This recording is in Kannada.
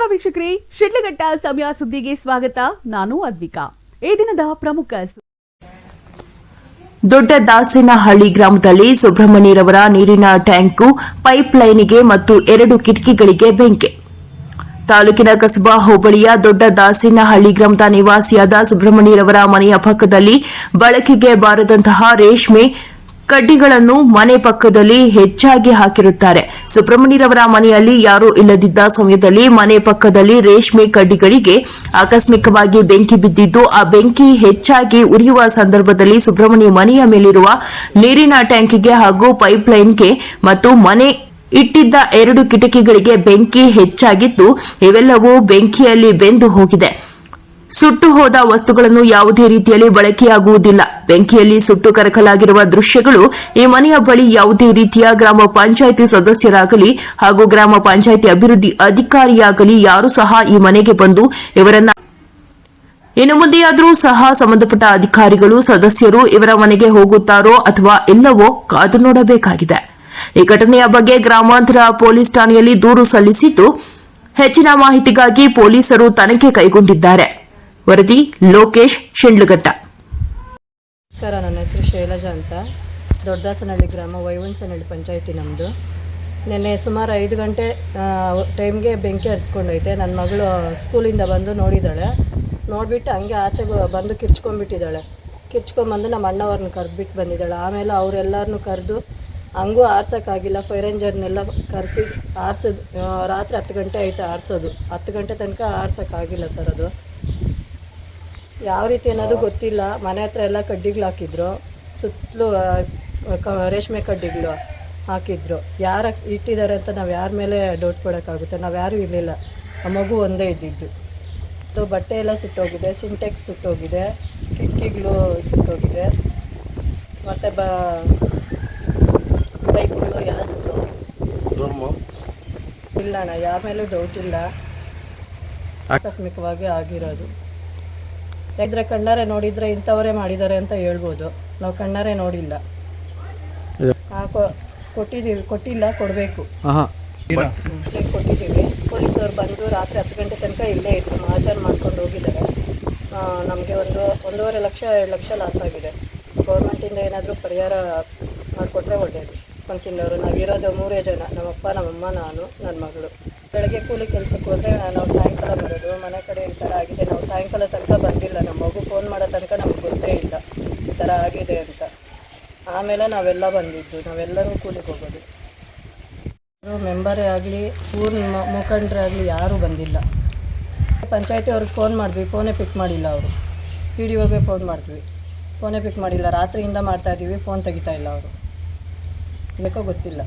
ನಮಸ್ಕಾರ ವೀಕ್ಷಕರೇ, ಶಿಡ್ಲಘಟ್ಟ ಸಮಯ ಸುದ್ದಿಗೆ ಸ್ವಾಗತ. ನಾನು ಅದ್ವಿಕಾ. ಈ ದಿನದ ಪ್ರಮುಖ ದೊಡ್ಡ ದಾಸನಹಳ್ಳಿ ಗ್ರಾಮದಲ್ಲಿ ಸುಬ್ರಹ್ಮಣ್ಯರವರ ನೀರಿನ ಟ್ಯಾಂಕು ಪೈಪ್ ಲೈನ್ಗೆ ಮತ್ತು ಎರಡು ಕಿಟಕಿಗಳಿಗೆ ಬೆಂಕಿ. ತಾಲೂಕಿನ ಕಸಬಾ ಹೋಬಳಿಯ ದೊಡ್ಡ ದಾಸನಹಳ್ಳಿ ಗ್ರಾಮದ ನಿವಾಸಿಯಾದ ಸುಬ್ರಹ್ಮಣ್ಯರವರ ಮನೆಯ ಪಕ್ಕದಲ್ಲಿ ಬಳಕೆಗೆ ಬಾರದಂತಹ ರೇಷ್ಮೆ ಕಡ್ಡಿಗಳನ್ನು ಮನೆ ಪಕ್ಕದಲ್ಲಿ ಹೆಚ್ಚಾಗಿ ಹಾಕಿರುತ್ತಾರೆ. ಸುಬ್ರಹ್ಮಣ್ಯರವರ ಮನೆಯಲ್ಲಿ ಯಾರೂ ಇಲ್ಲದಿದ್ದ ಸಮಯದಲ್ಲಿ ಮನೆ ಪಕ್ಕದಲ್ಲಿ ರೇಷ್ಮೆ ಕಡ್ಡಿಗಳಿಗೆ ಆಕಸ್ಮಿಕವಾಗಿ ಬೆಂಕಿ ಬಿದ್ದಿದ್ದು, ಆ ಬೆಂಕಿ ಹೆಚ್ಚಾಗಿ ಉರಿಯುವ ಸಂದರ್ಭದಲ್ಲಿ ಸುಬ್ರಹ್ಮಣ್ಯ ಮನೆಯ ಮೇಲಿರುವ ನೀರಿನ ಟ್ಯಾಂಕಿಗೆ ಹಾಗೂ ಪೈಪ್ಲೈನ್ಗೆ ಮತ್ತು ಮನೆ ಇಟ್ಟಿದ್ದ ಎರಡು ಕಿಟಕಿಗಳಿಗೆ ಬೆಂಕಿ ಹೆಚ್ಚಾಗಿದ್ದು, ಇವೆಲ್ಲವೂ ಬೆಂಕಿಯಲ್ಲಿ ಬೆಂದು ಹೋಗಿದೆ. ಸುಟ್ಟು ಹೋದ ವಸ್ತುಗಳನ್ನು ಯಾವುದೇ ರೀತಿಯಲ್ಲಿ ಬಳಕೆಯಾಗುವುದಿಲ್ಲ. ಬೆಂಕಿಯಲ್ಲಿ ಸುಟ್ಟು ಕರಕಲಾಗಿರುವ ದೃಶ್ಯಗಳು ಈ ಮನೆಯ ಬಳಿ ಯಾವುದೇ ರೀತಿಯ ಗ್ರಾಮ ಪಂಚಾಯಿತಿ ಸದಸ್ಯರಾಗಲಿ ಹಾಗೂ ಗ್ರಾಮ ಪಂಚಾಯಿತಿ ಅಭಿವೃದ್ಧಿ ಅಧಿಕಾರಿಯಾಗಲಿ ಯಾರೂ ಸಹ ಈ ಮನೆಗೆ ಬಂದು ಇವರನ್ನ ಇನ್ನು ಮುಂದೆಯಾದರೂ ಸಹ ಸಂಬಂಧಪಟ್ಟ ಅಧಿಕಾರಿಗಳು, ಸದಸ್ಯರು ಇವರ ಮನೆಗೆ ಹೋಗುತ್ತಾರೋ ಅಥವಾ ಇಲ್ಲವೋ ಕಾದು ನೋಡಬೇಕಾಗಿದೆ. ಈ ಘಟನೆಯ ಬಗ್ಗೆ ಗ್ರಾಮಾಂತರ ಪೊಲೀಸ್ ಠಾಣೆಯಲ್ಲಿ ದೂರು ಸಲ್ಲಿಸಿದ್ದು, ಹೆಚ್ಚಿನ ಮಾಹಿತಿಗಾಗಿ ಪೊಲೀಸರು ತನಿಖೆ ಕೈಗೊಂಡಿದ್ದಾರೆ. ವರದಿ ಲೋಕೇಶ್ ಶಿಂಡ್ಲಘಟ್ಟ. ನಮಸ್ಕಾರ, ನನ್ನ ಹೆಸರು ಶೈಲಜಾ ಅಂತ. ದೊಡ್ಡದಾಸನಹಳ್ಳಿ ಗ್ರಾಮ ವೈವನ್ಸನಹಳ್ಳಿ ಪಂಚಾಯಿತಿ ನಮ್ಮದು ನಿನ್ನೆ ಸುಮಾರು ಐದು ಗಂಟೆ ಟೈಮ್ಗೆ ಬೆಂಕಿ ಹತ್ಕೊಂಡೈತೆ ನನ್ನ ಮಗಳು ಸ್ಕೂಲಿಂದ ಬಂದು ನೋಡಿದ್ದಾಳೆ ನೋಡಿಬಿಟ್ಟು ಹಂಗೆ ಆಚೆ ಬಂದು ಕಿರ್ಚ್ಕೊಂಡ್ಬಿಟ್ಟಿದ್ದಾಳೆ ಕಿರ್ಚ್ಕೊಂಬಂದು ನಮ್ಮ ಅಣ್ಣವ್ರನ್ನ ಕರೆದ್ಬಿಟ್ಟು ಬಂದಿದ್ದಾಳೆ. ಆಮೇಲೆ ಅವರೆಲ್ಲರನ್ನು ಕರೆದು, ಹಂಗೂ ಆರ್ಸೋಕ್ಕಾಗಿಲ್ಲ. ಫೈರ್ ಎಂಜರ್ನೆಲ್ಲ ಕರೆಸಿ, ಆರಿಸೋದು ರಾತ್ರಿ ಹತ್ತು ಗಂಟೆ ಆಯಿತು ಆರಿಸೋದು. ಹತ್ತು ಗಂಟೆ ತನಕ ಆರ್ಸೋಕ್ಕಾಗಿಲ್ಲ ಸರ್ ಅದು. ಯಾವ ರೀತಿ ಅನ್ನೋದು ಗೊತ್ತಿಲ್ಲ. ಮನೆ ಹತ್ರ ಎಲ್ಲ ಕಡ್ಡಿಗಳು ಹಾಕಿದ್ರು. ಸುತ್ತಲೂ ರೇಷ್ಮೆ ಕಡ್ಡಿಗಳು ಹಾಕಿದ್ರು. ಯಾರ ಇಟ್ಟಿದ್ದಾರೆ ಅಂತ ನಾವು ಯಾರ ಮೇಲೆ ಡೌಟ್ ಪಡೋಕ್ಕಾಗುತ್ತೆ. ನಾವು ಯಾರೂ ಇರಲಿಲ್ಲ. ಆ ಮಗು ಒಂದೇ ಇದ್ದಿದ್ದು. ಸೊ ಬಟ್ಟೆ ಎಲ್ಲ ಸುಟ್ಟೋಗಿದೆ ಸಿಂಟೆಕ್ಸ್ ಸುಟ್ಟೋಗಿದೆ ಕಿಟಕಿಗಳು ಸುಟ್ಟೋಗಿದೆ. ಮತ್ತು ಬ ಪೈಪ್ಗಳು ಎಲ್ಲ ಸುಟ್ಟೋಗಿದೆ. ಇಲ್ಲ ಅಣ್ಣ ಯಾರ ಮೇಲೂ ಡೌಟ್ ಇಲ್ಲ. ಆಕಸ್ಮಿಕವಾಗಿ ಆಗಿರೋದು. ಯಾಕಂದ್ರೆ ಕಣ್ಣಾರೆ ನೋಡಿದ್ರೆ ಇಂಥವರೇ ಮಾಡಿದ್ದಾರೆ ಅಂತ ಹೇಳ್ಬೋದು. ನಾವು ಕಣ್ಣಾರೆ ನೋಡಿಲ್ಲ. ಆ, ಕೊ- ಕೊಟ್ಟಿದ್ದೀವಿ ಕೊಟ್ಟಿಲ್ಲ ಕೊಡಬೇಕು. ಕೊಟ್ಟಿದ್ದೀವಿ. ಪೊಲೀಸವ್ರು ಬಂದು ರಾತ್ರಿ ಹತ್ತು ಗಂಟೆ ತನಕ ಇಲ್ಲೇ ಇದ್ರು. ಆಚಾರ ಮಾಡ್ಕೊಂಡು ಹೋಗಿದ್ದಾರೆ. ನಮಗೆ ಒಂದು ಒಂದೂವರೆ ಲಕ್ಷ ಎರಡು ಲಕ್ಷ ಲಾಸ್ ಆಗಿದೆ. ಗೌರ್ಮೆಂಟಿಂದ ಏನಾದರೂ ಪರಿಹಾರ ಮಾಡಿಕೊಟ್ರೆ ಒಳ್ಳೆಯದು ಕೊಂತಿನವರು ನಾವಿರೋದು ಮೂರೇ ಜನ. ನಮ್ಮಪ್ಪ, ನಮ್ಮಮ್ಮ, ನಾನು ನನ್ನ ಮಗಳು. ಬೆಳಗ್ಗೆ ಕೂಲಿ ಕೆಲಸಕ್ಕೆ ಹೋದರೆ ನಾವು ಸಾಯಂಕಾಲ ಬರೋದು. ಮನೆ ಕಡೆ ಈ ಥರ ಆಗಿದೆ. ನಾವು ಸಾಯಂಕಾಲ ತನಕ ಬಂದಿಲ್ಲ. ನಮ್ಮ ಮಗು ಫೋನ್ ಮಾಡೋ ತನಕ ನಮ್ಗೆ ಗೊತ್ತೇ ಇಲ್ಲ. ಈ ಥರ ಆಗಿದೆ ಅಂತ. ಆಮೇಲೆ ನಾವೆಲ್ಲ ಬಂದಿದ್ದು. ನಾವೆಲ್ಲರೂ ಕೂಲಿಗೆ ಹೋಗೋದು. ಮೆಂಬರೇ ಆಗಲಿ ಊರಿನ ಮುಖಂಡರೇ ಆಗಲಿ ಯಾರೂ ಬಂದಿಲ್ಲ. ಪಂಚಾಯತಿ ಅವ್ರಿಗೆ ಫೋನ್ ಮಾಡಿದ್ವಿ. ಫೋನೇ ಪಿಕ್ ಮಾಡಿಲ್ಲ ಅವರು. ಪಿ ಡಿ ಒಗೆ ಫೋನ್ ಮಾಡಿದ್ವಿ. ಫೋನೇ ಪಿಕ್ ಮಾಡಿಲ್ಲ. ರಾತ್ರಿಯಿಂದ ಮಾಡ್ತಾಯಿದ್ದೀವಿ ಫೋನ್ ತೆಗಿತಾ ಇಲ್ಲ ಅವರು. ಬೇಕೋ ಗೊತ್ತಿಲ್ಲ.